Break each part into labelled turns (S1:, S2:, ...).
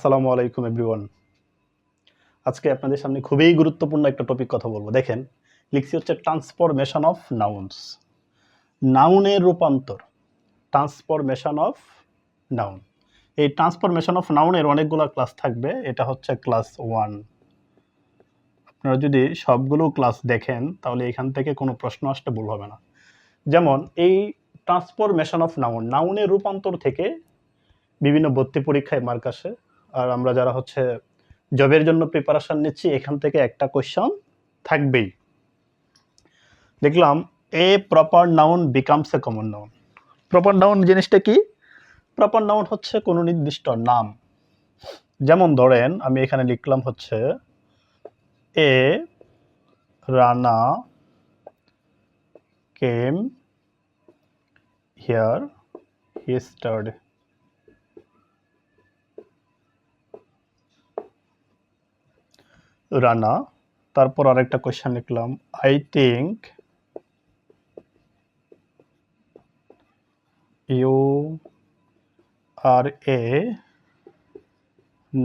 S1: আসসালামু আলাইকুম এভরিওয়ান আজকে আপনাদের সামনে খুবই গুরুত্বপূর্ণ একটা টপিক কথা বলব। দেখেন, লিখছি হচ্ছে ট্রান্সফরমেশন অফ নাউন্স নাউনের রূপান্তর। ট্রান্সফরমেশন অফ নাউন এই ট্রান্সফরমেশন অফ নাউনের অনেকগুলো ক্লাস থাকবে। এটা হচ্ছে ক্লাস ওয়ান আপনারা যদি সবগুলো ক্লাস দেখেন, তাহলে এখান থেকে কোনো প্রশ্ন আসতে ভুল হবে না। যেমন, এই ট্রান্সফরমেশন অফ নাউন নাউনের রূপান্তর থেকে বিভিন্ন ভর্তি পরীক্ষায় মার্ক আসে। আর আমরা যারা হচ্ছে জবের জন্য প্রিপারেশন নিচ্ছি, এখান থেকে একটা কোয়েশ্চন থাকবেই। দেখলাম a proper noun becomes a common noun proper noun জিনিসটা কি? প্রপার নাউন হচ্ছে কোনো নির্দিষ্ট নাম। যেমন ধরেন, আমি এখানে লিখলাম হচ্ছে a Rana came here he Rana. তারপর আরেকটা কোয়েশ্চেন লিখলাম। I think you are a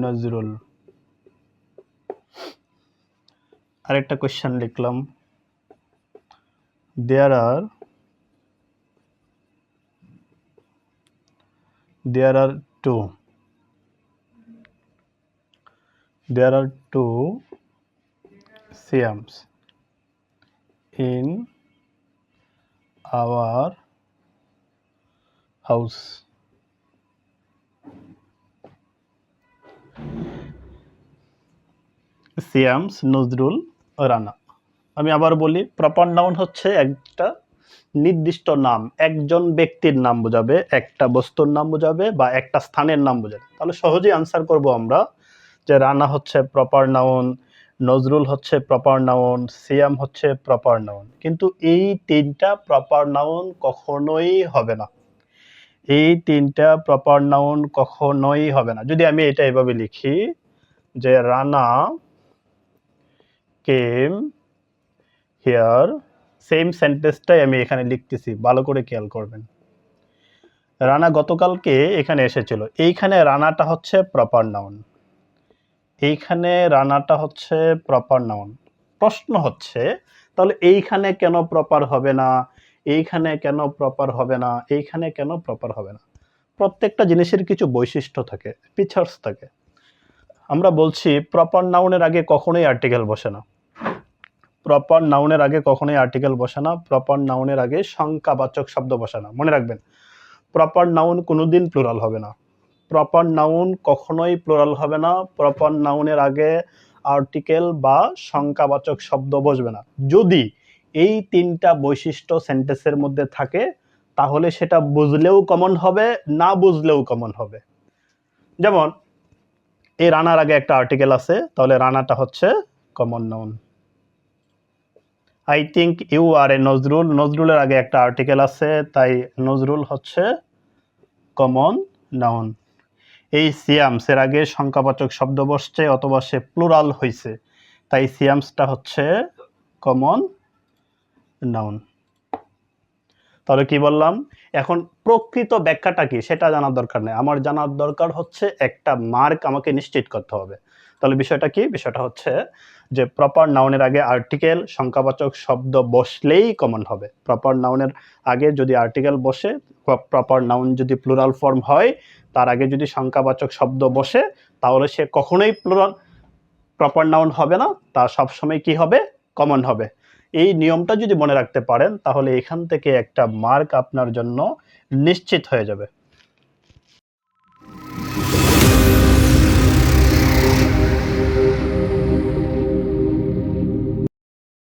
S1: Nazrul আরেকটা কোয়েশ্চেন লিখলাম। There are there are two there are two Siams in our house. Siams Nazrul Rana. আমি আবার বলি প্রপার নাউন হচ্ছে একটা নির্দিষ্ট নাম। একজন ব্যক্তির নাম বোঝাবে, একটা বস্তুর নাম বোঝাবে বা একটা স্থানের নাম বোঝাবে। তাহলে সহজেই আনসার করব আমরা যে রানা হচ্ছে প্রপার নাউন নজরুল হচ্ছে প্রপার নাউন সিয়াম হচ্ছে প্রপার নাউন কিন্তু এই তিনটা প্রপার নাউন কখনোই হবে না। এই তিনটা প্রপার নাউন কখনোই হবে না। যদি আমি এটা এভাবে লিখি যে, রানা কেম হিয়ার সেম সেন্টেন্সটাই আমি এখানে লিখতেছি, ভালো করে খেয়াল করবেন। রানা গতকালকে এখানে এসেছিল। এইখানে রানাটা হচ্ছে প্রপার নাউন এইখানে রানাটা হচ্ছে প্রপার নাউন প্রশ্ন হচ্ছে, তাহলে এইখানে কেন প্রপার হবে না? এইখানে কেন প্রপার হবে না? এইখানে কেন প্রপার হবে না? প্রত্যেকটা জিনিসের কিছু বৈশিষ্ট্য থাকে ফিচার্স থাকে। আমরা বলছি প্রপার নাউনের আগে কখনোই আর্টিকেল বসে না। প্রপার নাউনের আগে কখনোই আর্টিকেল বসে না প্রপার নাউনের আগে সংখ্যাবাচক শব্দ বসে না। মনে রাখবেন প্রপার নাউন কোনোদিন প্লুরাল হবে না। প্রপার নাউন কখনোই প্লোরাল হবে না। প্রপার নাউনের আগে আর্টিকেল বা সংখ্যাবাচক শব্দ বসবে না। যদি এই তিনটা বৈশিষ্ট্য সেন্টেন্সের মধ্যে থাকে, তাহলে সেটা বুঝলেও কমন হবে, না বুঝলেও কমন হবে। যেমন, এই রানার আগে একটা আর্টিকেল আছে, তাহলে রানাটা হচ্ছে common noun I think you are a Nazrul নজরুলের আগে একটা আর্টিকেল আছে, তাই নজরুল হচ্ছে কমন নাউন এই সিয়ামসের আগে সংখ্যাবাচক শব্দ বসছে অথবা সে প্লুরাল হয়েছে তাই সিয়ামসটা হচ্ছে কমন নাউন তাহলে কি বললাম? এখন প্রকৃত ব্যাখ্যাটা কি? সেটা জানার দরকার নেই। আমার জানার দরকার হচ্ছে একটা মার্ক আমাকে নিশ্চিত করতে হবে। তাহলে বিষয়টা কি? বিষয়টা হচ্ছে যে প্রপার নাউনের আগে আর্টিকেল সংখ্যাবাচক শব্দ বসলেই কমন হবে। প্রপার নাউনের আগে যদি আর্টিকেল বসে প্রপার নাউন যদি প্লুরাল ফর্ম হয়, তার আগে যদি সংখ্যাবাচক শব্দ বসে, তাহলে সে কখনোই প্লুরাল প্রপার নাউন হবে না। তা সবসময় কি হবে? কমন হবে। এই নিয়মটা যদি মনে রাখতে পারেন, তাহলে এখান থেকে একটা মার্ক আপনার জন্য নিশ্চিত হয়ে যাবে।